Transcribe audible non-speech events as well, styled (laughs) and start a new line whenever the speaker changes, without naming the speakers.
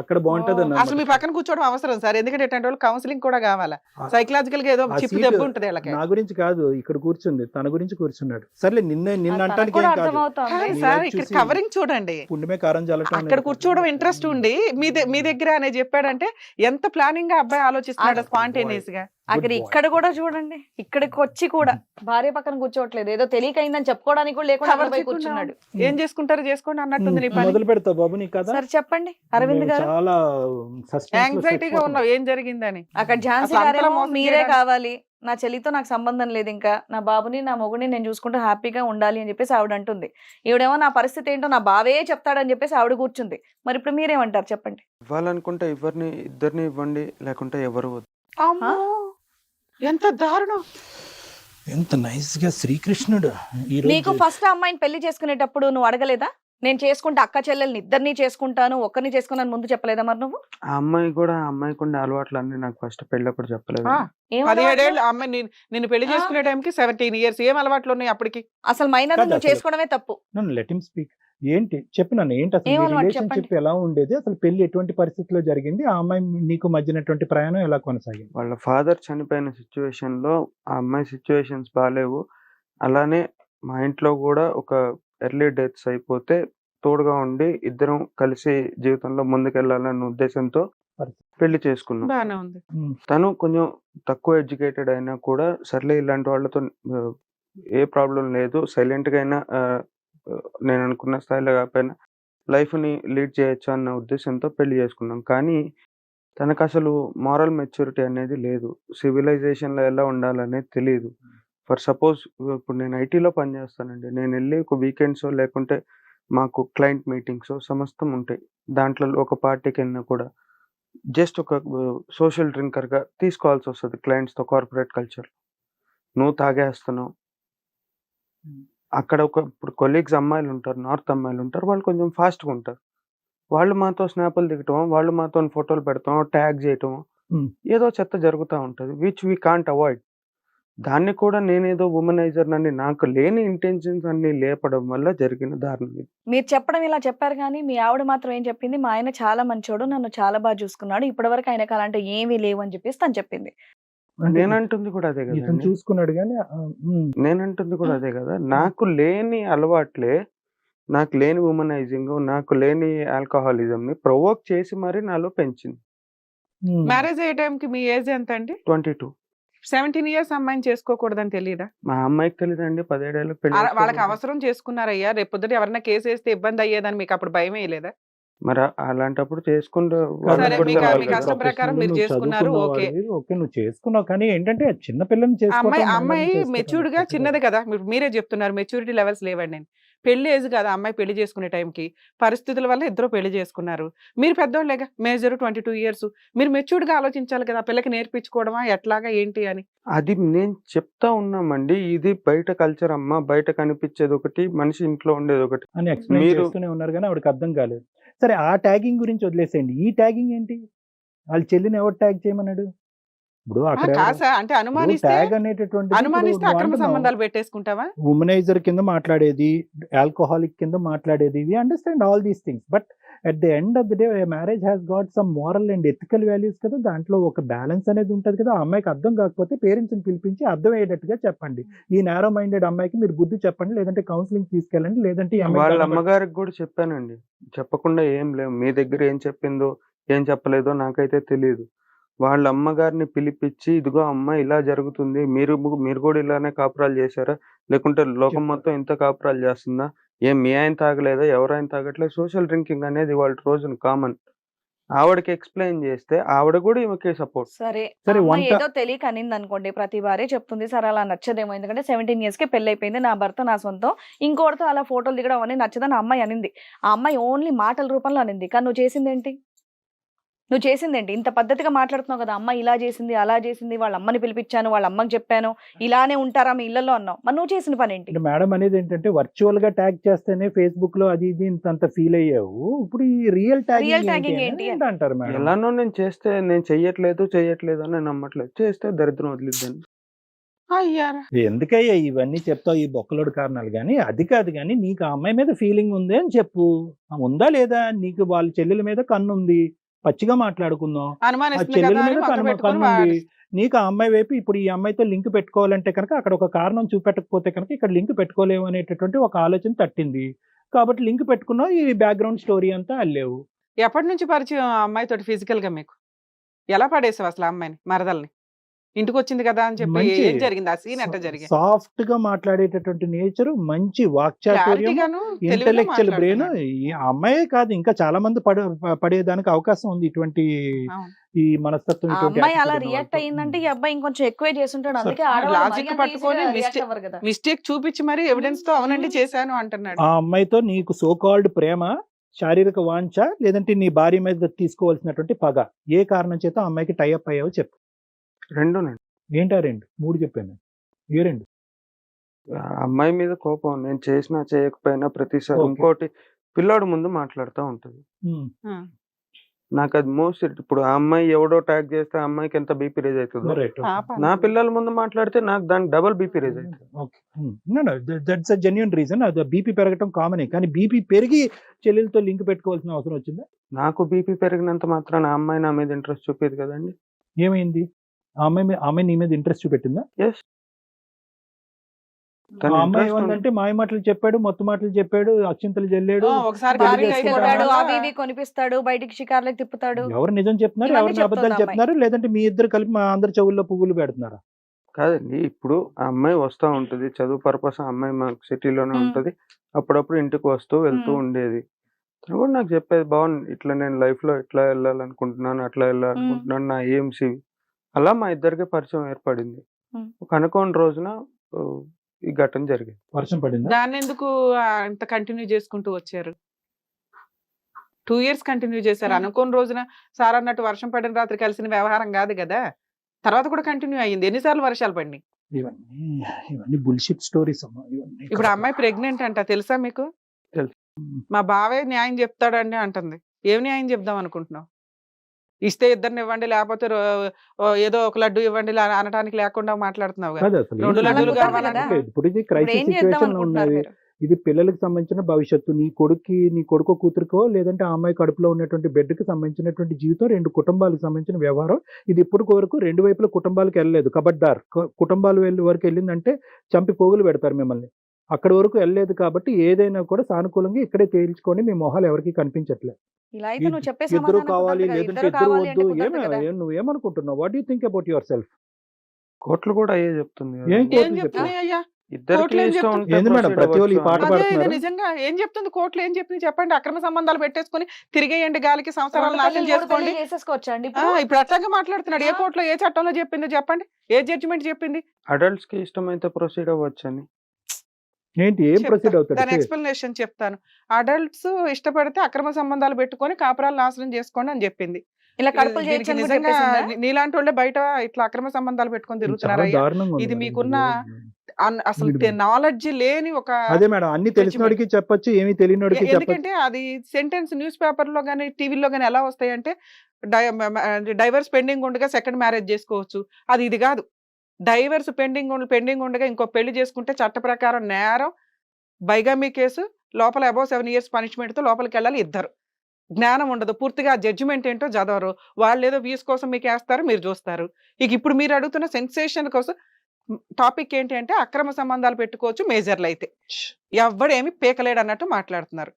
అక్కడ బాగుంటది
అసలు మీ పక్కన కూర్చోవడం అవసరం సార్. ఎందుకంటే ఇట్లాంటి వాళ్ళు కౌన్సిలింగ్ కూడా కావాలా? సైకలాజికల్గా ఏదో చిప్పు దెబ్బ ఉంటది
నా గురించి కాదు ఇక్కడ కూర్చుంది తన గురించి కూర్చున్నాడు. సర్లే నిన్న నిన్న అంటానికి
సార్ ఇక్కడ కవరింగ్ చూడండి.
పుండమే కారం జల్లటం
అక్కడ కూర్చోవడం. ఇంట్రెస్ట్ ఉండి మీ మీ దగ్గర అనే చెప్పాడంటే ఎంత ప్లానింగ్గా అబ్బాయి ఆలోచిస్తున్నాడు స్పాంటేనియస్గా?
అక్కడ. ఇక్కడ కూడా చూడండి. ఇక్కడికి వచ్చి కూడా (laughs) భార్య పక్కన కూర్చోవట్లేదు. ఏదో తెలియకైందని చెప్పుకోవడానికి కూడా లేకుండా కూర్చున్నాడు.
ఏం చేసుకుంటారో చేసుకోండి అన్నట్టుంది
మొదలు పెడతావు బాబు నీ కదా
సరే చెప్పండి. అరవింద్ గారు.
చాలా
యాంగ్జైటీగా. ఉన్నావు. ఏం జరిగిందని?
అక్కడ ఝాన్సీ గారేమో మీరే కావాలి. నా చెల్లితో నాకు సంబంధం లేదు ఇంకా. నా బాబుని నా మొగుని నేను చూసుకుంటూ హ్యాపీగా ఉండాలి అని చెప్పేసి ఆవిడ అంటుంది. ఈవిడేమో నా పరిస్థితి ఏంటో నా బావే చెప్తాడని చెప్పేసి ఆవిడ కూర్చుంది. మరి ఇప్పుడు మీరేమంటారు? చెప్పండి.
ఇవ్వాలనుకుంటే ఎవరిని ఇద్దరిని ఇవ్వండి. లేకుంటే ఎవరు వద్దు.
అమ్మో! ఎంత దారుణం
ఎంత నైస్గా శ్రీకృష్ణుడు ఈ రోజు
నీకు ఫస్ట్ అమ్మాయిని పెళ్ళి చేసుకునేటప్పుడు నువ్వు అడగలేదా నేను చేసుకుంటే అక్క చెల్లెల్ని ఇద్దరిని చేసుకుంటాను ఒక్కరిని చేసుకున్నాను ముందు చెప్పలేదా మరి నువ్వు
ఆ అమ్మాయి కూడా ఆ అమ్మాయికి ఉండే అలవాట్లు అన్ని నాకు ఫస్ట్ పెళ్ళప్పుడు చెప్పలేదు
ఆ,
ఏం
పదిహేడేళ్ళు
అలవాట్లు?
అమ్మాయి నిన్ను- నిన్ను పెళ్ళి
ఆ.
చేసుకునే టైంకి సెవెంటీన్ ఇయర్స్ ఏం అలవాట్లు ఉన్నాయి అప్పటికి
అసలు మైనర్
కాదు
నువ్వు
అసలు.
చేసుకోవడమే తప్పు
నన్ను లెట్ హిమ్ స్పీక్ ఏంటి? చెప్పు నన్ను ఏంటి అసలు? రిలేషన్షిప్ ఎలా ఉండేది? అసలు పెళ్ళి ఎటువంటి పరిస్థితిలో జరిగింది? ఆ అమ్మాయి నీకు మధ్యనటువంటి ప్రయాణం ఎలా కొనసాగింది?
వాళ్ళ ఫాదర్ చనిపోయిన సిచ్యువేషన్లో ఆ అమ్మాయి సిచ్యువేషన్స్ బాగాలేవు అలానే మా ఇంట్లో కూడా ఒక ఎర్లీ డెత్స్ అయిపోతే తోడుగా ఉండి ఇద్దరం కలిసి జీవితంలో ముందుకెళ్ళాలన్న ఉద్దేశంతో పెళ్ళి చేసుకున్నాం. తను కొంచెం తక్కువ ఎడ్యుకేటెడ్ అయినా కూడా సర్లే ఇలాంటి వాళ్ళతో ఏ ప్రాబ్లం లేదు. సైలెంట్గా అయినా నేను అనుకున్న స్థాయిలో కాకపోయినా లైఫ్ని లీడ్ చేయొచ్చు అన్న ఉద్దేశంతో పెళ్ళి చేసుకున్నాం. కానీ తనకు అసలు మారల్ మెచ్యూరిటీ అనేది లేదు. సివిలైజేషన్లో ఎలా ఉండాలనేది తెలియదు ఫర్ సపోజ్ ఇప్పుడు నేను ఐటీలో పనిచేస్తానండి. నేను వెళ్ళి ఒక వీకెండ్స్ లేకుంటే మాకు క్లయింట్ మీటింగ్స్ సమస్తం ఉంటాయి. దాంట్లో ఒక పార్టీకి వెళ్ళినా కూడా జస్ట్ ఒక సోషల్ డ్రింకర్గా తీసుకోవాల్సి వస్తుంది క్లయింట్స్తో కార్పొరేట్ కల్చర్ నువ్వు తాగేస్తున్నావు. అక్కడ ఒక ఇప్పుడు కొలీగ్స్ అమ్మాయిలు ఉంటారు నార్త్ అమ్మాయిలు ఉంటారు వాళ్ళు కొంచెం ఫాస్ట్గా ఉంటారు వాళ్ళు మాతో స్నాపులు దిగటం వాళ్ళు మాతో ఫోటోలు పెడతాం ట్యాగ్ చేయటం. ఏదో చెత్త జరుగుతూ ఉంటుంది విచ్ వీ కాంట్ అవాయిడ్ దాన్ని కూడా నేనేదో ఉమనైజర్ అని నాకు లేని ఇంటెన్షన్స్ అన్ని లేపడం వల్ల జరిగిన దారుణం ఇది.
మీరు చెప్పడం ఇలా చెప్పారు కానీ మీ ఆవిడ మాత్రం ఏం చెప్పింది మా ఆయన చాలా మంచోడు నన్ను చాలా బాగా చూసుకున్నాడు ఇప్పటివరకు ఆయనకు అలాంటి ఏమీ లేవు అని చెప్పేసి తను చెప్పింది
నేనంటుంది కూడా అదే
ఇతను
కదండి.
చూసుకున్నాడు కానీ
నేనంటుంది కూడా. అదే కదా. నాకు లేని అలవాట్లే నాకు లేని ఉమనైజింగ్ నాకు లేని ఆల్కహాలిజం ని ప్రొవోక్ చేసి మరి నాలో పెంచింది.
మ్యారేజ్ అయ్యే టైంకి మీ ఏజ్ ఎంత అండి?
Twenty two.
సెవెంటీన్ ఇయర్స్ అమ్మాయిని చేసుకోకూడదని తెలియదా
మా అమ్మాయికి తెలియదండి పదిహేడేళ్ళకి పెళ్ళి
వాళ్ళకి. అవసరం చేసుకున్నారయ్యా రేపు పొద్దుట ఎవరైనా కేసు వేస్తే ఇబ్బంది అయ్యేదని మీకు అప్పుడు భయం వేయలేదా
మరి అలాంటప్పుడు చేసుకుంటూ.
కష్టం ప్రకారం మీరు చేసుకున్నారు, ఓకే.
ఓకే నువ్వు చేసుకున్నావు. కానీ ఏంటంటే చిన్న చేసుకోవటం
అమ్మాయి
మెచ్యూర్డ్గా
చిన్నది కదా. మీరు మీరే చెప్తున్నారు మెచ్యూరిటీ లెవెల్స్ లేవండి అని. పెళ్ళి ఏజ్ కదా అమ్మాయి పెళ్ళి చేసుకునే టైంకి? పరిస్థితుల వల్ల ఇద్దరు పెళ్ళి చేసుకున్నారు. మీరు పెద్దోళ్ళేగా మేజర్ ట్వంటీ టూ ఇయర్స్. మీరు మెచ్యూర్డ్గా ఆలోచించాలి కదా పిల్లకి నేర్పించుకోవడమా ఎట్లాగా ఏంటి అని?
అది నేను చెప్తా ఉన్నామండి. ఇది బయట కల్చర్ అమ్మా బయట కనిపించేది ఒకటి మనిషి ఇంట్లో ఉండేది ఒకటి.
అని ఎక్స్ప్లెయిన్
మీరు-
చేస్తూనే ఉన్నారు కానీ ఆవిడకి అర్థం కాలేదు. సరే ఆ ట్యాగింగ్ గురించి వదిలేసేయండి. ఈ ట్యాగింగ్ ఏంటి? వాళ్ళ చెల్లిని ఎవరు ట్యాగ్ చేయమన్నాడు? ఇప్పుడు అక్కడ
అంటే అనుమానిస్తే అక్రమ సంబంధాలు పెట్టేసుకుంటావా?
ఉమనైజర్ కింద మాట్లాడేది ఆల్కహాలిక్ కింద మాట్లాడేది we understand all these things but at the end of the day marriage has got some moral and ethical values కదా. దాంట్లో ఒక బ్యాలెన్స్ అనేది ఉంటుంది కదా. ఆ అమ్మాయికి అర్థం కాకపోతే పేరెంట్స్ని పిలిపించి అర్థం అయ్యేటట్టుగా చెప్పండి ఈ నేరో మైండెడ్ అమ్మాయికి మీరు బుద్ధి చెప్పండి లేదంటే కౌన్సిలింగ్ తీసుకెళ్ళండి లేదంటే
వాళ్ళ అమ్మగారికి కూడా చెప్పానండి. చెప్పకుండా ఏం లేవు. మీ దగ్గర ఏం చెప్పిందో ఏం చెప్పలేదో నాకైతే తెలియదు వాళ్ళ అమ్మగారిని పిలిపించి ఇదిగో అమ్మ ఇలా జరుగుతుంది. మీరు మీరు కూడా ఇలానే కాపురాలు చేశారా? లేకుంటే లోకం. మొత్తం ఇంత కాపురాలు చేస్తుందా? ఏం మీ ఆయన తాగలేదా? ఎవరైనా తాగట్లేదు? సోషల్ డ్రింకింగ్ అనేది వాళ్ళ రోజున కామన్. ఆవిడకి ఎక్స్ప్లెయిన్ చేస్తే ఆవిడ కూడా ఈమెకి సపోర్ట్.
సరే.
సరే,
ఏదో తెలియక అనింది అనుకోండి ప్రతి వారే చెప్తుంది సరే అలా నచ్చదేమో. ఎందుకంటే సెవెంటీన్ ఇయర్స్కి పెళ్ళి అయిపోయింది నా భర్త నా సొంతం. ఇంకోటితో అలా ఫోటోలు దిగడం అని నచ్చదని ఆ అమ్మాయి అనింది. ఆ అమ్మాయి ఓన్లీ మాటల రూపంలో అనింది. కానీ నువ్వు చేసింది ఏంటి నువ్వు చేసిందేంటి? ఇంత పద్ధతిగా మాట్లాడుతున్నావు కదా అమ్మ ఇలా చేసింది అలా చేసింది వాళ్ళ అమ్మని పిలిపించాను వాళ్ళ అమ్మకి చెప్పాను ఇలానే ఉంటారా మీ ఇళ్ళలో అన్నావు. మరి నువ్వు చేసిన పని ఏంటి
మేడం అనేది ఏంటంటే వర్చువల్గా ట్యాగ్ చేస్తేనే ఫేస్బుక్లో అది ఇది ఇంత అంత ఫీల్ అయ్యావు. ఇప్పుడు ఈ రియల్
tagging
ట్యాగింగ్
ఏంటి?
అంటారు మేడం.
ఎలానో నేను చేస్తే నేను చెయ్యట్లేదు చెయ్యట్లేదు అని నేను నమ్మట్లేదు. చేస్తే దరిద్రం వదిలిద్దాన్ని
అయ్యారా?
ఎందుకయ్యా ఇవన్నీ చెప్తావు ఈ బొక్కలోడు కారణాలు కానీ అది కాదు కానీ నీకు ఆ అమ్మాయి మీద ఫీలింగ్ ఉంది అని చెప్పు. ఉందా లేదా? నీకు వాళ్ళ చెల్లెల మీద కన్ను ఉంది పచ్చిగా మాట్లాడుకుందాం. ఆ
అనుమానిస్తుంది
చెల్లెల
కదా అని
మీద
వంక
కనుమ
పెట్టుకొని
కనుమ ఉంది.
వాడి-
నీకు ఆ అమ్మాయి వైపు ఇప్పుడు ఈ అమ్మాయితో లింక్ పెట్టుకోవాలంటే కనుక అక్కడ ఒక కారణం చూపెట్టకపోతే కనుక ఇక్కడ లింక్ పెట్టుకోలేము అనేటటువంటి ఒక ఆలోచన తట్టింది. కాబట్టి లింక్ పెట్టుకున్నావు ఈ బ్యాక్గ్రౌండ్ స్టోరీ అంతా అల్లేవు.
ఎప్పటి నుంచి పరిచయం ఆ అమ్మాయితోటి ఫిజికల్గా మీకు? ఎలా పడేసావు అసలు అమ్మాయిని మరదల్ని? ఇంటికి వచ్చింది కదా అని చెప్పి ఏం జరిగింది? ఆ సీన్ ఎట్ట జరిగింది?
సాఫ్ట్గా మాట్లాడేటటువంటి నేచర్ మంచి వాక్చాతుర్యం ఇంటెలెక్చువల్ బ్రెయిన్ ఈ అమ్మాయే కాదు ఇంకా చాలా మంది పడ పడేదానికి అవకాశం ఉంది ఇటువంటి. ఈ మనస్తత్వం
అమ్మాయి అలా రియాక్ట్. అయ్యిందంటే ఈ అబ్బాయి ఇంకొంచెం ఎక్కువే చేస్తుంటాడు. అందుకే
లాజిక్ పట్టుకొని మిస్టేక్ చూపించి మరి ఎవిడెన్స్తో అవునండి చేశాను అంటున్నాడు.
ఆ అమ్మాయితో నీకు సో కాల్డ్ ప్రేమ శారీరక వాంఛ లేదంటే నీ భార్య మీద తీసుకోవాల్సినటువంటి పగ ఏ కారణం చేత అమ్మాయికి టైఅప్ అయ్యావో చెప్పు.
రెండునండి.
ఏంటా రెండు? మూడు చెప్పాను ఏ రెండు?
అమ్మాయి మీద కోపం నేను చేసినా చేయకపోయినా ప్రతిసారి. ఇంకోటి పిల్లాడు ముందు మాట్లాడుతూ ఉంటది. నాకు అది మోస్ట్ ఇప్పుడు ఆ అమ్మాయి ఎవడో ట్యాగ్ చేస్తే ఆ అమ్మాయికి ఎంత బీపీ రేజ్ అవుతుందో నా పిల్లల ముందు మాట్లాడితే నాకు దానికి డబుల్ బీపీ రేజ్ అవుతుంది
దట్స్ అ జెన్యున్ రీజన్ అది బీపీ పెరగటం కామనే కానీ బీపీ పెరిగి చెల్లెలతో లింక్ పెట్టుకోవాల్సిన అవసరం వచ్చిందా?
నాకు బీపీ పెరిగినంత మాత్రాన ఆ అమ్మాయి నా మీద ఇంట్రెస్ట్ చూపేది కదండి.
ఏమైంది? ఆ అమ్మాయి మీ- ఆ అమ్మాయి నీ మీద ఇంట్రెస్ట్ చూపెట్టిందా? అమ్మాయి ఏమందంటే మాయ మాటలు చెప్పాడు మొత్తం మాటలు చెప్పాడు అక్షింతలు జల్లాడు.
ఒకసారి
కొనిపిస్తాడు బయటికి షికార్లకు తిప్పుతాడు.
ఎవరు నిజం చెప్తున్నారు ఎవరిని అబద్ధాలు చెప్తున్నారు లేదంటే మీ ఇద్దరు కలిపి మా అందరి చెవుల్లో పువ్వులు పెడుతున్నారా?
కాదండి ఇప్పుడు ఆ అమ్మాయి వస్తూ ఉంటది. చదువు పర్పస్ ఆ అమ్మాయి మాకు సిటీలోనే. ఉంటది. అప్పుడప్పుడు ఇంటికి వస్తూ వెళ్తూ. ఉండేది. తను కూడా నాకు చెప్పేది బాగుంది ఇట్లా నేను లైఫ్లో ఇట్లా వెళ్ళాలనుకుంటున్నాను అట్లా వెళ్ళాలనుకుంటున్నాను నా ఎయిమ్స్ ఇవి. అలా మా ఇద్దరికి పరిచయం ఏర్పడింది. ఒక అనుకోని రోజున ఈ ఘటన జరిగింది.
వర్షం పడిందా?
దాన్ని ఎందుకు అంత కంటిన్యూ చేసుకుంటూ వచ్చారు? టూ ఇయర్స్ కంటిన్యూ చేశారు. అనుకోని రోజున సార్ అన్నట్టు వర్షం పడిన రాత్రి కలిసిన వ్యవహారం కాదు కదా! తర్వాత కూడా కంటిన్యూ అయ్యింది. ఎన్నిసార్లు వర్షాలు పడినాయి?
ఇవన్నీ ఇవన్నీ బుల్షిట్ స్టోరీస్ అమ్మా ఇవన్నీ
ఇప్పుడు అమ్మాయి ప్రెగ్నెంట్ అంట తెలుసా మీకు. మా బావే న్యాయం చెప్తాడండి అంటుంది. ఏం న్యాయం చెప్దాం అనుకుంటున్నావు? ఇస్తే ఇద్దరిని ఇవ్వండి లేకపోతే ఏదో ఒక లడ్డు ఇవ్వండి అనడానికి లేకుండా మాట్లాడుతున్నావు రెండు? లడ్డూలు కావాలంటే
ఇప్పుడు ఇది క్రైసిస్ సిచ్యువేషన్ ఉన్నది.
మీరు?
ఇది పిల్లలకు సంబంధించిన భవిష్యత్తు నీ కొడుక్కి నీ కొడుకో కూతురుకో లేదంటే ఆ అమ్మాయి కడుపులో ఉన్నటువంటి బిడ్డకి సంబంధించినటువంటి జీవితం రెండు కుటుంబాలకు సంబంధించిన వ్యవహారం. ఇది ఇప్పుడు వరకు రెండు వైపుల కుటుంబాలకు వెళ్ళలేదు. కబడ్దార్ కుటుంబాలు వెళ్ళి వరకు వెళ్ళిందంటే చంపి పోగులు పెడతారు మిమ్మల్ని. అక్కడి వరకు వెళ్ళలేదు కాబట్టి ఏదైనా కూడా సానుకూలంగా ఇక్కడే తేల్చుకొని మీ మొహాలు ఎవరికి కనిపించట్లేదు
ఇలా అయితే నువ్వు చెప్పే
ఇద్దరు కావాలి. లేదంటే
ఇద్దరు
వద్దు ఏమే
కదా.
ఏం- నువ్వేమనుకుంటున్నావు what you think about yourself
కోర్టులు కూడా అయ్యే చెప్తుంది.
ఏం
ఏం
కోర్టులు
చెప్తున్నాయి అయ్యా
ఇద్దరికి
కోర్టులు ఏం
ఇష్టం
చెప్తుంది?
ఉంటే
ఏంది మేడం,
proceed
ప్రతి వాళ్ళు ఈ
అవ్వచ్చు
పాట
అని.
అదే ఇది
పడుతున్నారు.
నిజంగా ఏం చెప్తుంది కోర్టులు ఏం చెప్పింది చెప్పండి అక్రమ సంబంధాలు పెట్టేసుకుని తిరిగేయండి గాలికి సంవత్సరాలు నాశనం చేసుకోండి
ఇప్పుడు?
ఇప్పుడు అట్లాగే మాట్లాడుతున్నాడు ఏ. కోర్టులో ఏ చట్టంలో చెప్పిందో చెప్పండి ఏ జడ్జిమెంట్ చెప్పింది
అడల్ట్స్కి ఇష్టమైతే ప్రొసీడ్ అవ్వచ్చు అని
ఏంటి? ఏం. ప్రొసీడ్ అవుతాడు?
దాని ఎక్స్ప్లెనేషన్ చెప్తాను. అడల్ట్స్ ఇష్టపడితే అక్రమ సంబంధాలు పెట్టుకొని కాపురాలు నాశనం చేసుకోండి అని చెప్పింది.
ఇలా కడుపులు
నీలాంటి వాళ్ళే బయట ఇట్లా అక్రమ సంబంధాలు పెట్టుకొని
ఉంది
ఇది. మీకున్న అసలు నాలెడ్జ్ లేని ఒక
అదే మేడం అన్ని తెలిసినోడికి చెప్పొచ్చు ఏమీ తెలియనోడికి
ఎందుకంటే అది సెంటెన్స్ న్యూస్ పేపర్లో కానీ టీవీలో కానీ ఎలా వస్తాయంటే డైవర్స్ పెండింగ్ ఉండగా సెకండ్ మ్యారేజ్ చేసుకోవచ్చు. అది ఇది కాదు. డైవర్స్ పెండింగ్ పెండింగ్ ఉండగా ఇంకో పెళ్ళి చేసుకుంటే చట్ట ప్రకారం నేరం బైగామీ కేసు లోపల అబౌవ్ సెవెన్ ఇయర్స్ పనిష్మెంట్తో లోపలికి వెళ్ళాలి ఇద్దరు. జ్ఞానం ఉండదు. పూర్తిగా జడ్జిమెంట్ ఏంటో చదవరు. వాళ్ళు ఏదో వ్యూస్ కోసం మీకు వేస్తారు మీరు చూస్తారు. ఇక ఇప్పుడు మీరు అడుగుతున్న సెన్సేషన్ కోసం టాపిక్ ఏంటి అంటే అక్రమ సంబంధాలు పెట్టుకోవచ్చు మేజర్లు అయితే ఎవ్వడేమి పీకలేడు అన్నట్టు మాట్లాడుతున్నారు.